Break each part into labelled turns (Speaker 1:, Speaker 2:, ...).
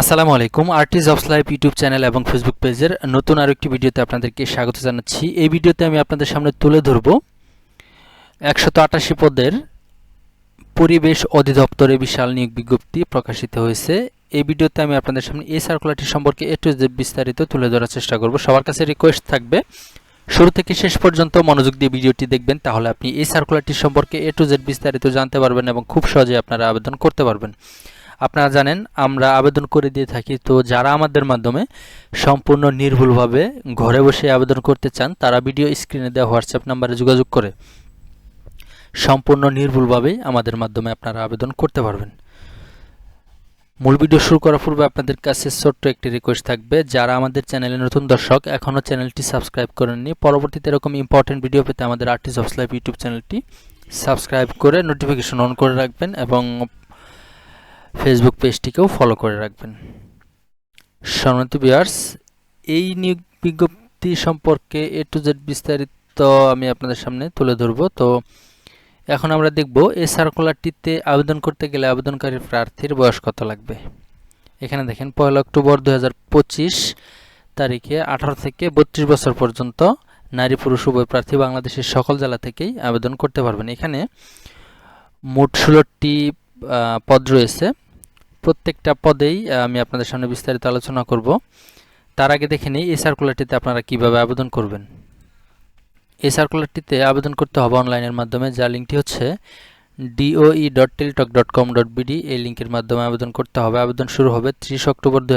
Speaker 1: আসসালামু আলাইকুম। Artist of life YouTube channel এবং ফেসবুক পেজের নতুন আরও একটি ভিডিওতে আপনাদেরকে স্বাগত জানাচ্ছি। এই ভিডিওতে আমি আপনাদের সামনে তুলে ধরব একশত আটাশি পদের পরিবেশ অধিদপ্তরে বিশাল নিয়োগ বিজ্ঞপ্তি প্রকাশিত হয়েছে। এই ভিডিওতে আমি আপনাদের সামনে এই সার্কুলারটি সম্পর্কে একটু বিস্তারিত তুলে ধরার চেষ্টা করব। সবার কাছে রিকোয়েস্ট থাকবে, শুরু থেকে শেষ পর্যন্ত মনোযোগ দিয়ে ভিডিওটি দেখবেন, তাহলে আপনি এই সার্কুলারটি সম্পর্কে এ টু জেড বিস্তারিত জানতে পারবেন এবং খুব সহজে আপনারা আবেদন করতে পারবেন। আপনারা জানেন, আমরা আবেদন করে দিয়ে থাকি। তো যারা আমাদের মাধ্যমে সম্পূর্ণ নির্ভুলভাবে ঘরে বসে আবেদন করতে চান, তারা ভিডিও স্ক্রিনে দেওয়া হোয়াটসঅ্যাপ নাম্বারে যোগাযোগ করে সম্পূর্ণ নির্ভুলভাবেই আমাদের মাধ্যমে আপনারা আবেদন করতে পারবেন। মূল ভিডিও শুরু করার পূর্বে আপনাদের কাছে ছোট্ট একটি রিকোয়েস্ট থাকবে। যারা আমাদের চ্যানেলে নতুন দর্শক, এখনও চ্যানেলটি সাবস্ক্রাইব করেননি, পরবর্তীতে এরকম ইম্পর্টেন্ট ভিডিও পেতে আমাদের আর্টিস্ট অফ লাইফ ইউটিউব চ্যানেলটি সাবস্ক্রাইব করে নোটিফিকেশন অন করে রাখবেন এবং ফেসবুক পেজটিকেও ফলো করে রাখবেন। সম্মানিত বিয়ার্স এই নিয়োগ বিজ্ঞপ্তি সম্পর্কে এ টু জেড বিস্তারিত আমি আপনাদের সামনে তুলে ধরব। তো এখন আমরা দেখব এই সার্কুলারটিতে আবেদন করতে গেলে আবেদনকারী প্রার্থীর বয়স কত লাগবে? এখানে দেখেন, পয়লা অক্টোবর দু হাজার পঁচিশ তারিখে আঠারো থেকে বত্রিশ বছর পর্যন্ত নারী, পুরুষ, উভয় প্রার্থী বাংলাদেশের সকল জেলা থেকেই আবেদন করতে পারবেন। এখানে মোট ষোলোটি পদ রয়েছে। প্রত্যেকটা পদেই আমি আপনাদের সামনে বিস্তারিত আলোচনা করব। তার আগে দেখে নিই, এই সার্কুলারটিতে আপনারা কীভাবে আবেদন করবেন। এই সার্কুলারটিতে আবেদন করতে হবে অনলাইনের মাধ্যমে যা লিঙ্কটি হচ্ছে D O E dot Teletalk dot com dot B D এই লিঙ্কের মাধ্যমে আবেদন করতে হবে। আবেদন শুরু হবে ত্রিশ অক্টোবর দু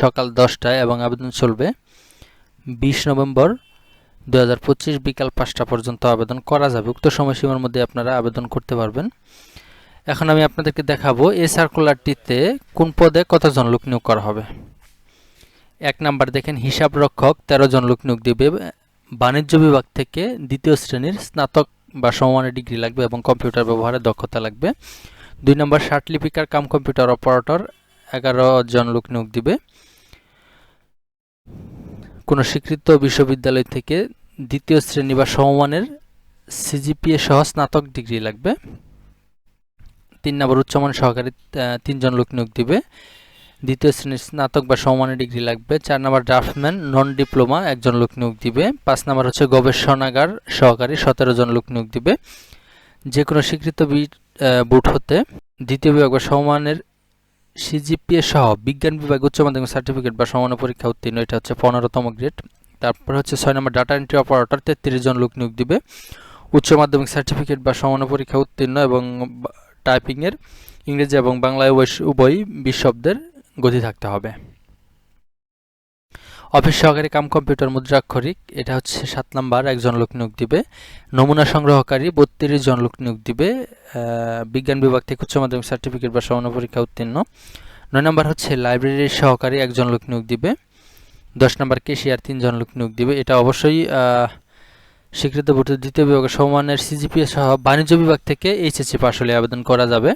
Speaker 1: সকাল দশটায় এবং আবেদন চলবে বিশ নভেম্বর দু হাজার পঁচিশ বিকাল পাঁচটা পর্যন্ত আবেদন করা যাবে। উক্ত সময়সীমার মধ্যে আপনারা আবেদন করতে পারবেন। এখন আমি আপনাদেরকে দেখাবো এই সার্কুলারটিতে কোন পদে কতজন লোক নিয়োগ করা হবে। এক নাম্বার দেখেন, হিসাব রক্ষক তেরো জন লোক নিয়োগ দিবে। বাণিজ্য বিভাগ থেকে দ্বিতীয় শ্রেণির স্নাতক বা সমমানের ডিগ্রি লাগবে এবং কম্পিউটার ব্যবহারের দক্ষতা লাগবে। দুই নম্বর লিপিকার কাম কম্পিউটার অপারেটর, এগারো জন লোক নিয়োগ দিবে। কোনো স্বীকৃত বিশ্ববিদ্যালয় থেকে দ্বিতীয় শ্রেণি বা সমমানের সিজিপিএ সহ স্নাতক ডিগ্রি লাগবে। তিন নম্বর উচ্চমান সহকারী তিনজন লোক নিয়োগ দিবে। দ্বিতীয় শ্রেণির স্নাতক বা সমমানের ডিগ্রি লাগবে। চার নম্বর ড্রাফটম্যান নন ডিপ্লোমা একজন লোক নিয়োগ দিবে। পাঁচ নম্বর হচ্ছে গবেষণাগার সহকারী, সতেরো জন লোক নিয়োগ দিবে। যে কোনো স্বীকৃত বুট হতে দ্বিতীয় বিভাগ বা সমমানের সিজিপিএ সহ বিজ্ঞান বিভাগ, উচ্চ মাধ্যমিক সার্টিফিকেট বা সমান পরীক্ষা উত্তীর্ণ, এটা হচ্ছে পনেরোতম গ্রেড। তারপর হচ্ছে ছয় নম্বর ডাটা এন্ট্রি অপারেটর, তেত্রিশ জন লোক নিয়োগ দিবে। উচ্চ মাধ্যমিক সার্টিফিকেট বা সমান পরীক্ষা উত্তীর্ণ এবং টাইপিংয়ের ইংরেজি এবং বাংলায় উভয় বিশ শব্দের গতি থাকতে হবে। অফিস সহকারী কাম কম্পিউটার মুদ্রাক্ষরিক, এটা হচ্ছে সাত নাম্বার একজন লোক নিয়োগ দিবে। নমুনা সংগ্রহকারী, বত্রিশ জন লোক নিয়োগ দিবে। বিজ্ঞান বিভাগ থেকে উচ্চ মাধ্যমিক সার্টিফিকেট বা সমান পরীক্ষা উত্তীর্ণ। নয় নম্বর হচ্ছে লাইব্রেরির সহকারী একজন লোক নিয়োগ দিবে। দশ নম্বর কেশিয়ার তিনজন লোক নিয়োগ দিবে। এটা অবশ্যই স্বীকৃত ভর্তি দ্বিতীয় বিভাগে সমমানের সিজিপিএ সহ বাণিজ্য বিভাগ থেকে এইচএসসি পাস হলে আবেদন করা যাবে।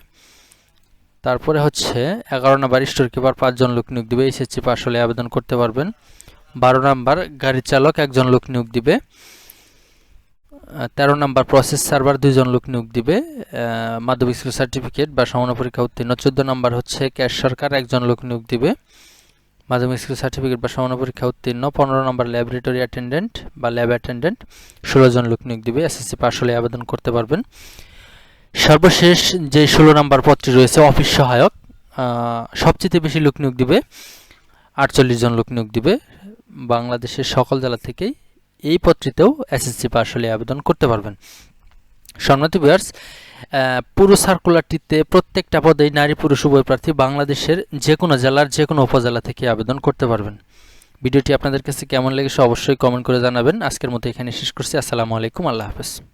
Speaker 1: তারপরে হচ্ছে এগারো নম্বর স্টোর কিপার পাঁচজন লোক নিয়োগ দিবে, এইচএসসি পাস হলে আবেদন করতে পারবেন। বারো নম্বর গাড়ি চালক একজন লোক নিয়োগ দিবে। তেরো নম্বর প্রসেস সার্ভার দুইজন লোক নিয়োগ দিবে। মাধ্যমিক স্কুল সার্টিফিকেট বা সমান পরীক্ষা উত্তীর্ণ। চোদ্দ নম্বর হচ্ছে ক্যাশ সরকার একজন লোক নিয়োগ দিবে। মাধ্যমিক স্কুল সার্টিফিকেট বা সমান পরীক্ষা উত্তীর্ণ, পনেরো নম্বর ল্যাবরেটরি অ্যাটেন্ডেন্ট বা ল্যাব অ্যাটেন্ডেন্ট ষোলো জন লোক নিয়োগ দিবে এসএসসি পাশ হলে আবেদন করতে পারবেন। সর্বশেষ যে ষোলো নম্বর পদটি রয়েছে অফিস সহায়ক সবচেয়ে বেশি লোক নিয়োগ দিবে, আটচল্লিশ জন লোক নিয়োগ দিবে। বাংলাদেশের সকল জেলা থেকেই এই পদটিতেও এসএসসি পাশ হলে আবেদন করতে পারবেন। সম্মানিত বিয়ার্স পুরো সার্কুলারটিতে প্রত্যেকটা পদেই নারী, পুরুষ, উভয় প্রার্থী বাংলাদেশের যে কোনো জেলার যে কোনো উপজেলা থেকে আবেদন করতে পারবেন। ভিডিওটি আপনাদের কাছে কেমন লেগেছে অবশ্যই কমেন্ট করে জানাবেন। আজকের মতো এখানে শেষ করছি। আসসালামু আলাইকুম। আল্লাহ হাফেজ।